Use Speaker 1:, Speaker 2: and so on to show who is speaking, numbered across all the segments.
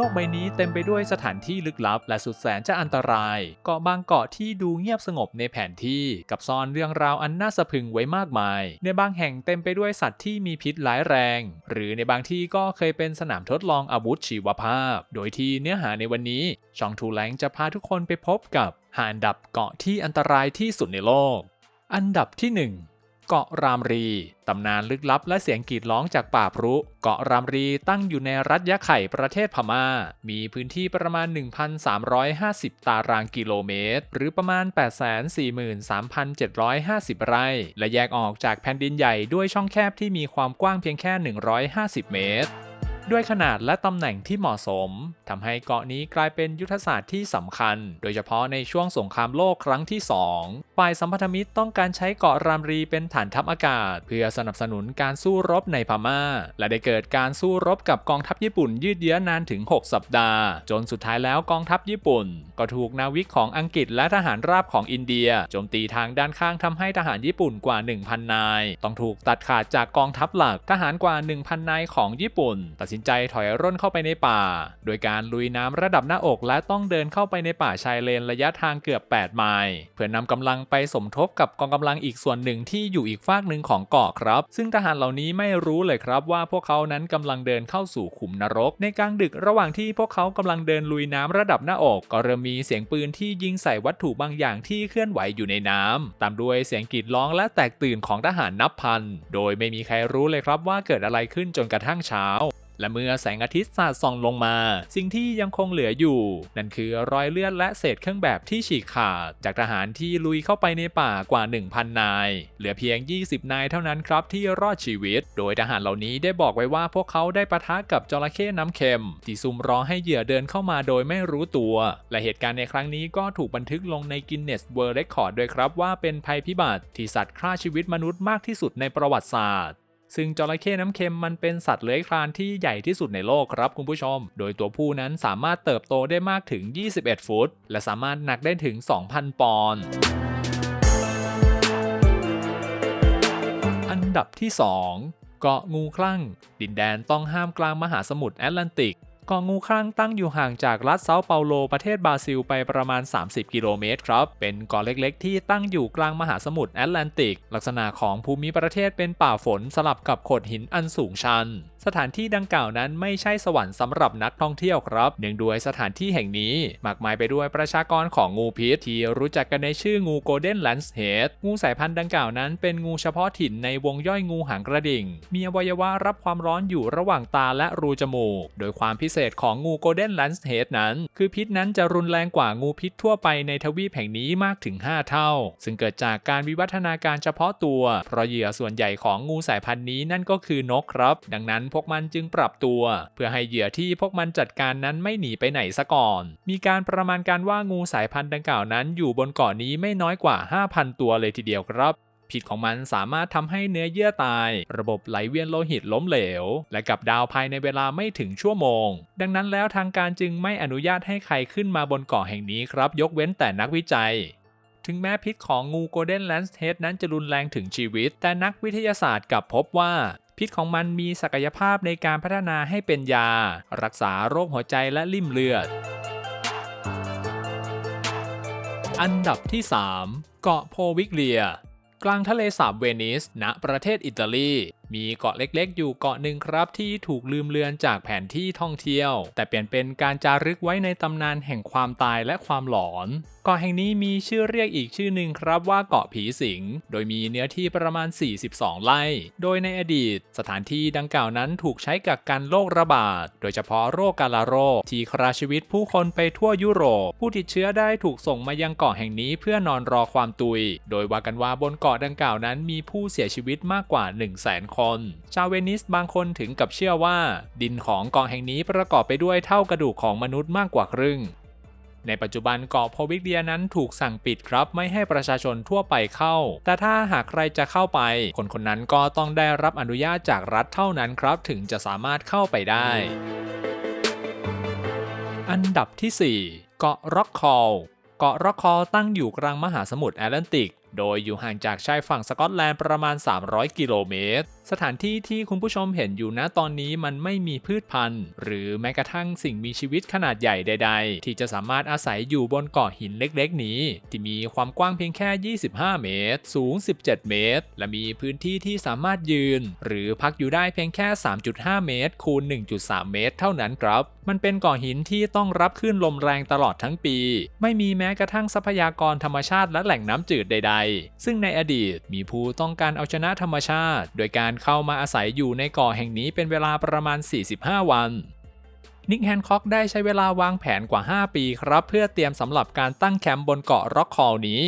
Speaker 1: โลกใบนี้เต็มไปด้วยสถานที่ลึกลับ และสุดแสนจะอันตราย เกาะบางเกาะที่ดูเงียบสงบในแผนที่ กับซ่อนเรื่องราวอันน่าสะพึงไว้มากมาย ในบางแห่งเต็มไปด้วยสัตว์ที่มีพิษร้ายแรง หรือในบางที่ก็เคยเป็นสนามทดลองอาวุธชีวภาพ โดยที่เนื้อหาในวันนี้ ช่องทูแลงจะพาทุกคนไปพบกับหาอันดับเกาะที่อันตรายที่สุดในโลก อันดับที่หนึ่ง เกาะรามรี ตำนานลึกลับและเสียงกรีดร้องจากป่าพรุ เกาะรามรีตั้งอยู่ในรัฐยะไข่ประเทศพม่า มีพื้นที่ประมาณ 1,350 ตารางกิโลเมตร หรือประมาณ 843,750 ไร่ และแยกออกจากแผ่นดินใหญ่ด้วยช่องแคบที่มีความกว้างเพียงแค่ 150 เมตร ด้วยขนาดและตำแหน่งที่เหมาะสมทำให้เกาะนี้กลายเป็นยุทธศาสตร์ที่สำคัญ โดยเฉพาะในช่วงสงครามโลกครั้งที่ 2 ฝ่ายสัมพันธมิตรต้องการใช้เกาะรามรีเป็นฐานทัพอากาศ เพื่อสนับสนุนการสู้รบในพม่า และได้เกิดการสู้รบกับกองทัพญี่ปุ่นยืดเยื้อนานถึง 6 สัปดาห์ จนสุดท้ายแล้วกองทัพญี่ปุ่น ก็ถูกนาวิกของอังกฤษและทหารราบของอินเดียโจมตีทางด้านข้างทำให้ทหารญี่ปุ่นกว่า 1,000 นาย ต้องถูกตัดขาดจากกองทัพหลักทหารกว่า 1,000 นายของญี่ปุ่นตัดสินใจถอยร่นเข้าไปในป่า โดยการลุยน้ำระดับหน้าอกและต้องเดินเข้าไปในป่าชายเลนระยะทางเกือบ 8 ไมล์เพื่อนำกำลังไปสมทบกับกองกำลังอีกส่วนหนึ่งที่อยู่อีกฝากหนึ่งของเกาะครับ ซึ่งทหารเหล่านี้ไม่รู้เลยครับว่าพวกเขานั้นกำลังเดินเข้าสู่ขุมนรก ในกลางดึกระหว่างที่พวกเขากำลังเดินลุยน้ำระดับหน้าอกก็เริ่มมีเสียงปืนที่ยิงใส่วัตถุบางอย่างที่เคลื่อนไหวอยู่ในน้ำตามด้วยเสียงกรีดร้องและแตกตื่นของทหารนับพัน โดยไม่มีใครรู้เลยครับว่าเกิดอะไรขึ้นจนกระทั่งเช้า และเมื่อแสงอาทิตย์สาดส่องลงมา สิ่งที่ยังคงเหลืออยู่ นั่นคือรอยเลือดและเศษเครื่องแบบที่ฉีกขาด จากทหารที่ลุยเข้าไปในป่ากว่า 1,000 นาย เหลือเพียง 20 นายเท่านั้นครับที่รอดชีวิต โดยทหารเหล่านี้ได้บอกไว้ว่าพวกเขาได้ปะทะกับจระเข้น้ำเค็ม ที่ซุ่มรอให้เหยื่อเดินเข้ามาโดยไม่รู้ตัว และเหตุการณ์ในครั้งนี้ก็ถูกบันทึกลงในกินเนสเวิร์ d เรคคอร์ดด้วยครับว่าเป็นภัยพิบัติที่สัตว์ฆ่าชีวิตมนุษย์มากที่สุดในประวัติศาสตร์ ซึ่งจระเข้น้ำเค็มมันเป็นสัตว์เลื้อยคลานที่ใหญ่ที่สุดในโลกครับคุณผู้ชม โดยตัวผู้นั้นสามารถเติบโตได้มากถึง 21 ฟุต และสามารถหนักได้ถึง 2,000 ปอนด์อันดับที่ 2 เกาะงูคลั่ง ดินแดนต้องห้ามกลางมหาสมุทรแอตแลนติก เกาะงูคลั่งตั้งอยู่ห่างจากรัฐเซาเปาโลประเทศบราซิลไปประมาณ 30 กิโลเมตรครับ เป็นเกาะเล็กๆ ที่ตั้งอยู่กลางมหาสมุทรแอตแลนติก ลักษณะของภูมิประเทศเป็นป่าฝนสลับกับโขดหินอันสูงชัน สถานที่ดังกล่าวนั้นไม่ใช่สวรรค์สำหรับนักท่องเที่ยวครับ เนื่องด้วยสถานที่แห่งนี้มากมายไปด้วยประชากรของงูพิษ ที่รู้จักกันในชื่องูโกลเด้นแลนส์เฮดงูสายพันธุ์ดังกล่าวนั้นเป็นงูเฉพาะถิ่นในวงย่อยงูหางกระดิ่ง มีอวัยวะรับความร้อนอยู่ระหว่างตาและรูจมูก โดยความพิเศษของงูโกลเด้นแลนส์เฮดนั้น คือพิษนั้นจะรุนแรงกว่างูพิษทั่วไปในทวีปแห่งนี้มากถึง 5 เท่า ซึ่งเกิดจากการวิวัฒนาการเฉพาะตัว เพราะเหยื่อส่วนใหญ่ของงูสายพันธุ์นี้นั่นก็คือนกครับ ดังนั้นพวกมันจึงปรับตัว เพื่อให้เหยื่อที่พวกมันจัดการนั้นไม่หนีไปไหนซะก่อน มีการประมาณการว่างูสายพันธุ์ดังกล่าวนั้นอยู่บนเกาะนี้ไม่น้อยกว่า 5,000 ตัวเลยทีเดียวครับพิษของมันสามารถทำให้เนื้อเยื่อตาย ระบบไหลเวียนโลหิตล้มเหลว และกับดาวภายในเวลาไม่ถึงชั่วโมง ดังนั้นแล้วทางการจึงไม่อนุญาตให้ใครขึ้นมาบนเกาะแห่งนี้ครับ ยกเว้นแต่นักวิจัย ถึงแม้พิษของงูโกลเด้นแลนส์เฮดนั้นจะรุนแรงถึงชีวิต แต่นักวิทยาศาสตร์กลับพบว่า พิษของมันมีศักยภาพในการพัฒนาให้เป็นยา รักษาโรคหัวใจและลิ่มเลือด อันดับที่ 3 เกาะโพวิกเลีย กลางทะเลสาบเวนิส ณ ประเทศอิตาลี มีเกาะเล็กๆ อยู่เกาะหนึ่งครับที่ถูกลืมเลือนจากแผนที่ท่องเที่ยว แต่เปลี่ยนเป็นการจารึกไว้ในตำนานแห่งความตายและความหลอนเกาะแห่งนี้มีชื่อเรียกอีกชื่อหนึ่งครับว่าเกาะผีสิง โดยมีเนื้อที่ประมาณ 42 ไร่ โดยในอดีต สถานที่ดังกล่าวนั้นถูกใช้กักกันโรคระบาด โดยเฉพาะโรคกาลาโรค ที่คราชีวิตผู้คนไปทั่วยุโรป ผู้ติดเชื้อได้ถูกส่งมายังเกาะแห่งนี้เพื่อนอนรอความตุย โดยว่ากันว่าบนเกาะดังกล่าวนั้นมีผู้เสียชีวิตมากกว่า 1 0 0 0 0แสนคน ชาวเวนิสบางคนถึงกับเชื่อว่า ดินของเกาะแห่งนี้ประกอบไปด้วยเท่ากระดูกของมนุษย์มากกว่าครึ่ง ในปัจจุบันเกาะโพวิกเดียนั้นถูกสั่งปิดครับไม่ให้ประชาชนทั่วไปเข้า แต่ถ้าหากใครจะเข้าไป คนคนนั้นก็ต้องได้รับอนุญาตจากรัฐเท่านั้นครับ ถึงจะสามารถเข้าไปได้ อันดับที่ 4 เกาะร็อกคอลเกาะร็อกคอลตั้งอยู่กลางมหาสมุทรแอตแลนติก โดยอยู่ห่างจากชายฝั่งสกอตแลนด์ประมาณ 300 กิโลเมตร สถานที่ที่คุณผู้ชมเห็นอยู่ณตอนนี้มันไม่มีพืชพันธุ์ หรือแม้กระทั่งสิ่งมีชีวิตขนาดใหญ่ใด ๆ ที่จะสามารถอาศัยอยู่บนเกาะหินเล็กๆ นี้ ที่มีความกว้างเพียงแค่ 25 เมตร สูง 17 เมตร และมีพื้นที่ที่สามารถยืน หรือพักอยู่ได้เพียงแค่ 3.5 เมตร คูณ 1.3 เมตร เท่านั้นครับ มันเป็นเกาะหินที่ต้องรับคลื่นลมแรงตลอดทั้งปี ไม่มีแม้กระทั่งทรัพยากรธรรมชาติและแหล่งน้ำจืดใด ๆ ซึ่งในอดีตมีผู้ต้องการเอาชนะธรรมชาติ โดยการเข้ามาอาศัยอยู่ในเกาะแห่งนี้เป็นเวลาประมาณ 45 วันนิกแฮนคอกได้ใช้เวลาวางแผนกว่า 5 ปีครับ เพื่อเตรียมสำหรับการตั้งแคมป์บนเกาะร็อกคอลนี้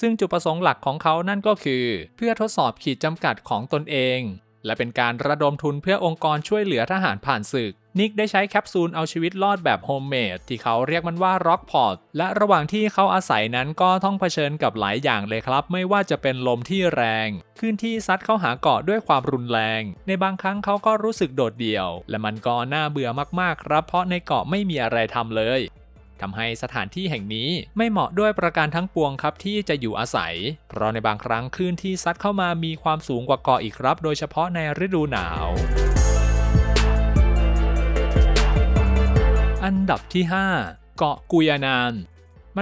Speaker 1: ซึ่งจุดประสงค์หลักของเขานั่นก็คือ เพื่อทดสอบขีดจำกัดของตนเอง และเป็นการระดมทุนเพื่อองค์กรช่วยเหลือทหารผ่านศึก นิกได้ใช้แคปซูลเอาชีวิตรอดแบบโฮมเมดที่เขาเรียกมันว่าร็อกพอตและระหว่างที่เขาอาศัยนั้นก็ต้องเผชิญกับหลายอย่างเลยครับ ไม่ว่าจะเป็นลมที่แรงคลื่นที่ซัดเข้าหาเกาะด้วยความรุนแรง ในบางครั้งเขาก็รู้สึกโดดเดี่ยว และมันก็น่าเบื่อมากๆครับ เพราะในเกาะไม่มีอะไรทำเลยทำให้สถานที่แห่งนี้ไม่เหมาะด้วยประการทั้งปวงครับที่จะอยู่อาศัย เพราะในบางครั้งคลื่นที่ซัดเข้ามามีความสูงกว่าเกาะอีกครับ โดยเฉพาะในฤดูหนาว อันดับที่ 5 เกาะกุยานาน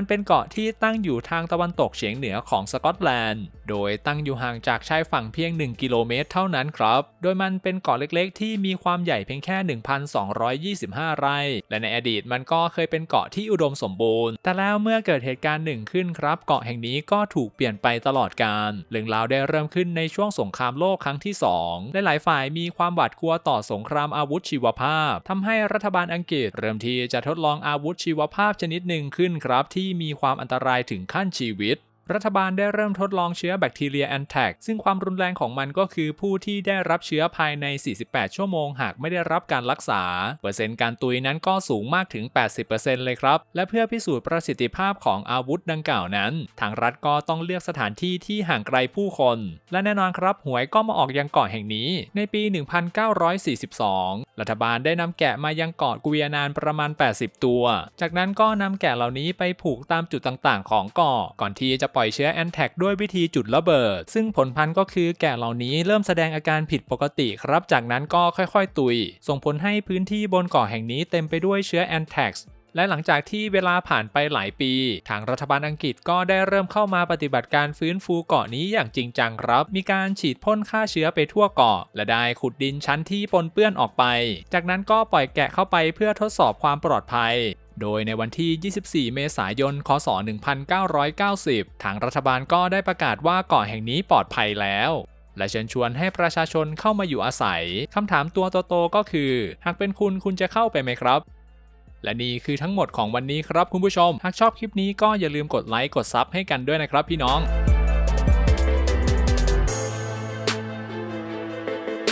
Speaker 1: มันเป็นเกาะที่ตั้งอยู่ทางตะวันตกเฉียงเหนือของสกอตแลนด์ โดยตั้งอยู่ห่างจากชายฝั่งเพียง 1 กิโลเมตรเท่านั้นครับ โดยมันเป็นเกาะเล็กๆ ที่มีความใหญ่เพียงแค่ 1,225 ไร่ และในอดีตมันก็เคยเป็นเกาะที่อุดมสมบูรณ์ แต่แล้วเมื่อเกิดเหตุการณ์หนึ่งขึ้นครับ เกาะแห่งนี้ก็ถูกเปลี่ยนไปตลอดกาลเรื่องราวได้เริ่มขึ้นในช่วงสงครามโลกครั้งที่2และหลายฝ่ายมีความหวาดกลัวต่อสงครามอาวุธชีวภาพทำให้รัฐบาลอังกฤษ เริ่มที่จะทดลองอาวุธชีวภาพชนิดหนึ่งขึ้นครับที่มีความอันตรายถึงขั้นชีวิต รัฐบาลได้เริ่มทดลองเชื้อแบคทีเรียแอนแทกซึ่งความรุนแรงของมันก็คือผู้ที่ได้รับเชื้อภายใน 48 ชั่วโมง หากไม่ได้รับการรักษา เปอร์เซ็นต์การตุยนั้นก็สูงมากถึง 80%เลยครับ และเพื่อพิสูจน์ประสิทธิภาพของอาวุธดังกล่าวนั้น ทางรัฐก็ต้องเลือกสถานที่ที่ห่างไกลผู้คน และแน่นอนครับหวยก็มาออกยังเกาะแห่งนี้ ในปี 1942 รัฐบาลได้นำแกะมายังเกาะกุยานานประมาณ 80 ตัว จากนั้นก็นำแกะเหล่านี้ไปผูกตามจุดต่างๆ ของเกาะก่อนที่จะปล่อยเชื้อแอนแท็กด้วยวิธีจุดระเบิด ซึ่งผลพันธุ์ก็คือแกะเหล่านี้เริ่มแสดงอาการผิดปกติครับ จากนั้นก็ค่อยๆ ตุย ส่งผลให้พื้นที่บนเกาะแห่งนี้เต็มไปด้วยเชื้อแอนแท็กและหลังจากที่เวลาผ่านไปหลายปี ทางรัฐบาลอังกฤษก็ได้เริ่มเข้ามาปฏิบัติการฟื้นฟูเกาะนี้อย่างจริงจังครับ มีการฉีดพ่นฆ่าเชื้อไปทั่วเกาะ และได้ขุดดินชั้นที่ปนเปื้อนออกไป จากนั้นก็ปล่อยแกะเข้าไปเพื่อทดสอบความปลอดภัย โดยในวันที่ 24 เมษายน คศ 1990 ทางรัฐบาลก็ได้ประกาศว่าเกาะแห่งนี้ปลอดภัยแล้วและเชิญชวนให้ประชาชนเข้ามาอยู่อาศัย คำถามตัวโตๆก็คือ หากเป็นคุณคุณจะเข้าไปไหมครับ และนี่คือทั้งหมดของวันนี้ครับคุณผู้ชม หากชอบคลิปนี้ก็อย่าลืมกดไลค์กดซับให้กันด้วยนะครับพี่น้อง